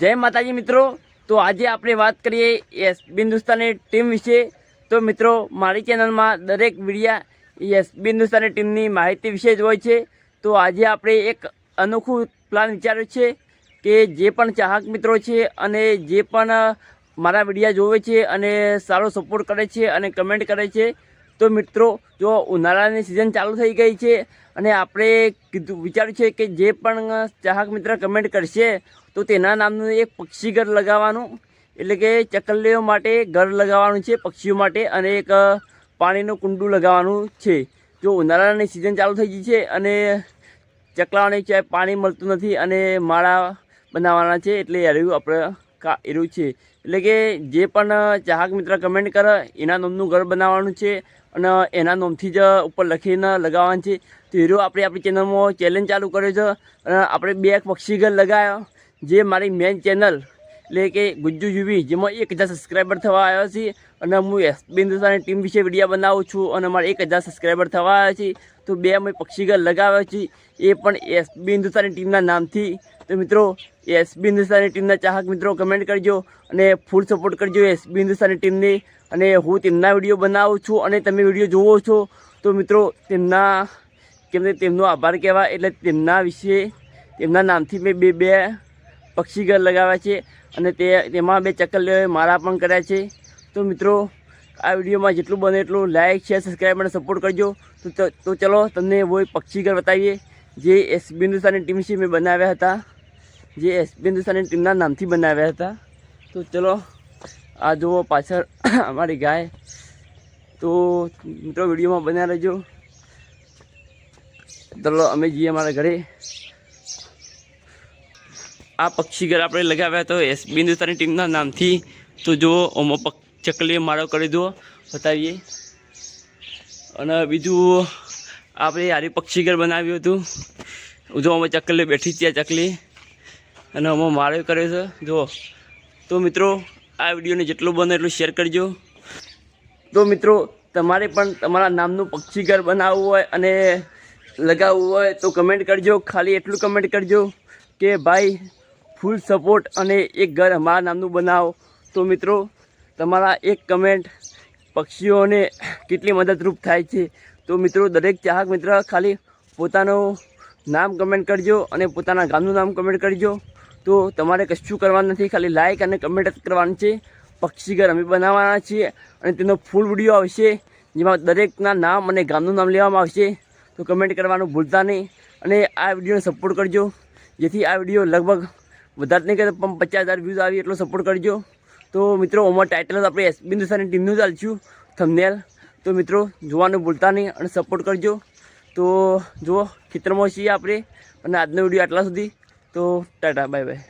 જય માતાજી મિત્રો. તો આજે આપણે વાત કરીએ યસ હિન્દુસ્તાની ટીમ વિશે. તો મિત્રો, મારી ચેનલમાં દરેક વિડીયા યસ હિન્દુસ્તાની ટીમની માહિતી વિશે જ હોય છે. તો આજે આપણે એક અનોખું પ્લાન વિચાર્યો છે કે જે પણ ચાહક મિત્રો છે અને જે પણ મારા વિડીયા જોવે છે અને સારો સપોર્ટ કરે છે અને કમેન્ટ કરે છે. તો મિત્રો, જો ઉનાળાની સિઝન ચાલુ થઈ ગઈ છે અને આપણે કીધું, વિચાર્યું છે કે જે પણ ચાહક મિત્ર કમેન્ટ કરશે તો તેના નામનું એક પક્ષી ઘર લગાવવાનું, એટલે કે ચકલીઓ માટે ઘર લગાવવાનું છે, પક્ષીઓ માટે, અને એક પાણીનું કુંડું લગાવવાનું છે. જો ઉનાળાની સિઝન ચાલુ થઈ ગઈ છે અને ચકલાઓને ક્યાંય પાણી મળતું નથી અને માળા બનાવવાના છે, એટલે એરું આપણે કા એરું છે. એટલે કે જે પણ ચાહક મિત્ર કમેન્ટ કરે, એના નામનું ઘર બનાવવાનું છે અને એના નામથી જ ઉપર લખીને લગાવવાનું છે. તો એરો આપણે આપણી ચેનલમાં ચેલેન્જ ચાલુ કર્યો છે અને આપણે બે પક્ષી ઘર લગાવ્યો જે મારી મેઇન ચેનલ એટલે કે ગુજ્જુ યુવી, જેમાં એક હજાર સબસ્ક્રાઈબર થવા આવ્યા છે. અને હું એસબી હિન્દુસ્તાની ટીમ વિશે વીડિયો બનાવું છું અને મારે એક હજાર સબસ્ક્રાઈબર થવા આવ્યા છે. તો બે મેં પક્ષીઘર લગાવ્યા છે. એ પણ એસબી હિન્દુસ્તાની ટીમના નામથી. તો મિત્રો એસબી હિન્દુસ્તાની ટીમના ચાહક મિત્રો કમેન્ટ કરજો અને ફૂલ સપોર્ટ કરજો એસબી હિન્દુસ્તાની ટીમને અને હું તેમના વીડિયો બનાવું છું અને તમે વીડિયો જોવો છો. તો મિત્રો, તેમના, કેમ કે તેમનો આભાર કહેવા એટલે તેમના વિશે, તેમના નામથી મેં બે બે પક્ષીઘર લગાવ્યા છે અને તે તેમાં બે ચકલીઓએ મારા પણ કર્યા છે. તો મિત્રો, આ વિડીયોમાં જેટલું બને એટલું લાઇક શેર સબસ્ક્રાઈબ અને સપોર્ટ કરજો. તો તો ચલો તમને વોય પક્ષીઘર બતાવીએ, જે એસ હિન્દુસ્તાની ટીમ છે, મેં બનાવ્યા હતા. જે એસ હિન્દુસ્તાની ટીમના નામથી બનાવ્યા હતા. તો ચલો, આ જુઓ પાછળ અમારી ગાય. તો મિત્રો, વિડીયોમાં બન્યા રહેજો. ચલો, અમે જઈએ અમારા ઘરે. આ પક્ષી ઘર આપણે લગાવ્યા તો એસ હિન્દુસ્તાની ટીમના નામથી તો જુઓ, ઓમો ચકલીએ મારો કરી દો, બતાવીએ. અને બીજું, આપણે હારી પક્ષી ઘર બનાવ્યું હતું. જો અમે ચકલી બેઠી ત્યાં ચકલી. અને અમે મારો કર્યો છે. જુઓ. તો મિત્રો, આ વિડીયોને જેટલું બને એટલું શેર કરજો. તો મિત્રો, તમારે પણ તમારા નામનું પક્ષી ઘર બનાવવું હોય અને લગાવવું હોય તો કમેન્ટ કરજો. ખાલી એટલું કમેન્ટ કરજો કે ભાઈ ફૂલ સપોર્ટ અને એક ઘર અમારા નામનું બનાવો. તો મિત્રો, તમારા એક કમેન્ટ પક્ષીઓને કેટલી મદદરૂપ થાય છે. તો મિત્રો, દરેક ચાહક મિત્ર ખાલી પોતાનું નામ કમેન્ટ કરજો અને પોતાના ગામનું નામ કમેન્ટ કરજો. તો તમારે કશું કરવાનું નથી, ખાલી લાઇક અને કમેન્ટ જ કરવાનું છે. પક્ષી ઘર અમે બનાવવાના છીએ અને તેનો ફૂલ વીડિયો આવશે, જેમાં દરેકના નામ અને ગામનું નામ લેવામાં આવશે. તો કમેન્ટ કરવાનું ભૂલતા નહીં અને આ વિડીયોને સપોર્ટ કરજો. જેથી આ વીડિયો લગભગ વધારે નહીં કરતા, પણ પચાસ હજાર વ્યૂઝ આવી એટલો સપોર્ટ કરજો. તો મિત્રો ઓમાં ટાઇટલ આપણે એસ બિંદુસાની ટીમનું ચાલશું થમનેલ તો મિત્રો, જોવાનું ભૂલતા નહીં અને સપોર્ટ કરજો. તો જુઓ, ખેતરમાં છીએ આપણે અને આજનો વીડિયો આટલા સુધી. તો ટાટા બાય બાય